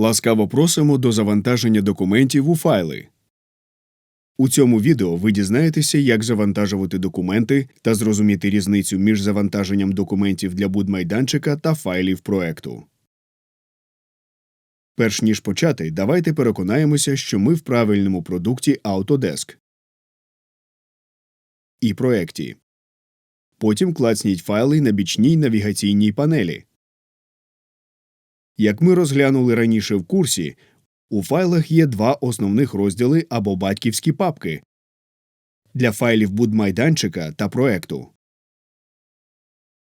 Ласкаво просимо до завантаження документів у файли. У цьому відео ви дізнаєтеся, як завантажувати документи та зрозуміти різницю між завантаженням документів для будмайданчика та файлів проекту. Перш ніж почати, давайте переконаємося, що ми в правильному продукті Autodesk і проекті. Потім клацніть файли на бічній навігаційній панелі. Як ми розглянули раніше в курсі, у файлах є два основних розділи або батьківські папки для файлів будмайданчика та проекту.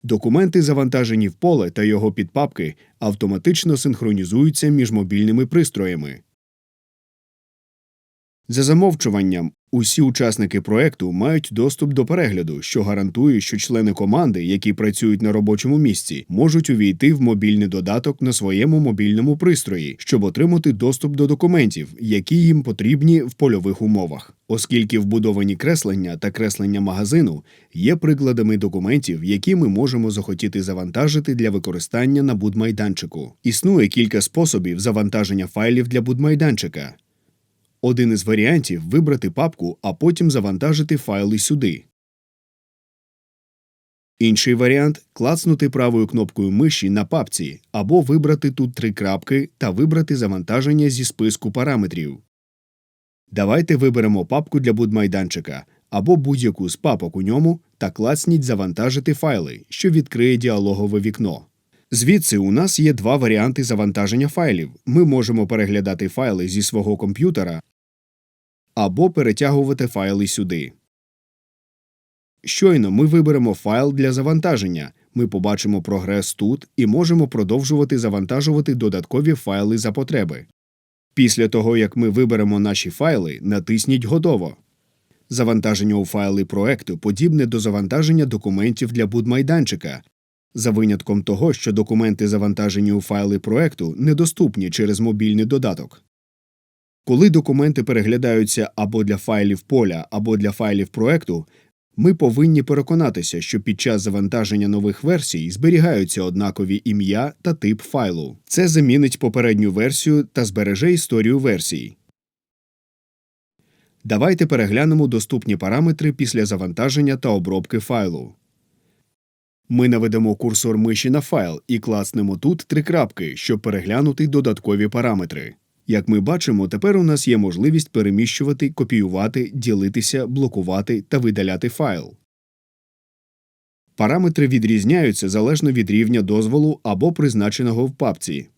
Документи, завантажені в поле та його підпапки, автоматично синхронізуються між мобільними пристроями. За замовчуванням, усі учасники проекту мають доступ до перегляду, що гарантує, що члени команди, які працюють на робочому місці, можуть увійти в мобільний додаток на своєму мобільному пристрої, щоб отримати доступ до документів, які їм потрібні в польових умовах. Оскільки вбудовані креслення та креслення магазину є прикладами документів, які ми можемо захотіти завантажити для використання на будмайданчику. Існує кілька способів завантаження файлів для будмайданчика. Один із варіантів вибрати папку, а потім завантажити файли сюди. Інший варіант клацнути правою кнопкою миші на папці або вибрати тут три крапки та вибрати завантаження зі списку параметрів. Давайте виберемо папку для будмайданчика або будь-яку з папок у ньому та клацніть Завантажити файли, що відкриє діалогове вікно. Звідси у нас є два варіанти завантаження файлів. Ми можемо переглядати файли зі свого комп'ютера або перетягувати файли сюди. Щойно ми виберемо файл для завантаження. Ми побачимо прогрес тут і можемо продовжувати завантажувати додаткові файли за потреби. Після того, як ми виберемо наші файли, натисніть Готово. Завантаження у файли проекту подібне до завантаження документів для будмайданчика, за винятком того, що документи, завантажені у файли проекту, недоступні через мобільний додаток. Коли документи переглядаються або для файлів поля, або для файлів проекту, ми повинні переконатися, що під час завантаження нових версій зберігаються однакові ім'я та тип файлу. Це замінить попередню версію та збереже історію версій. Давайте переглянемо доступні параметри після завантаження та обробки файлу. Ми наведемо курсор миші на файл і класнемо тут три крапки, щоб переглянути додаткові параметри. Як ми бачимо, тепер у нас є можливість переміщувати, копіювати, ділитися, блокувати та видаляти файл. Параметри відрізняються залежно від рівня дозволу або призначеного в папці.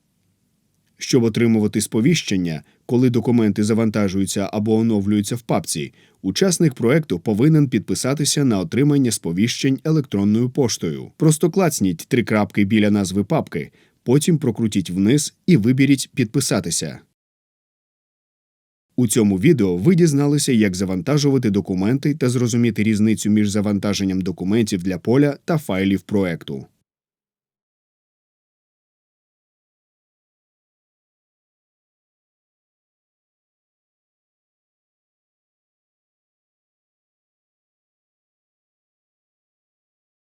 Щоб отримувати сповіщення, коли документи завантажуються або оновлюються в папці, учасник проекту повинен підписатися на отримання сповіщень електронною поштою. Просто клацніть три крапки біля назви папки, потім прокрутіть вниз і виберіть Підписатися. У цьому відео ви дізналися, як завантажувати документи та зрозуміти різницю між завантаженням документів для поля та файлів проекту.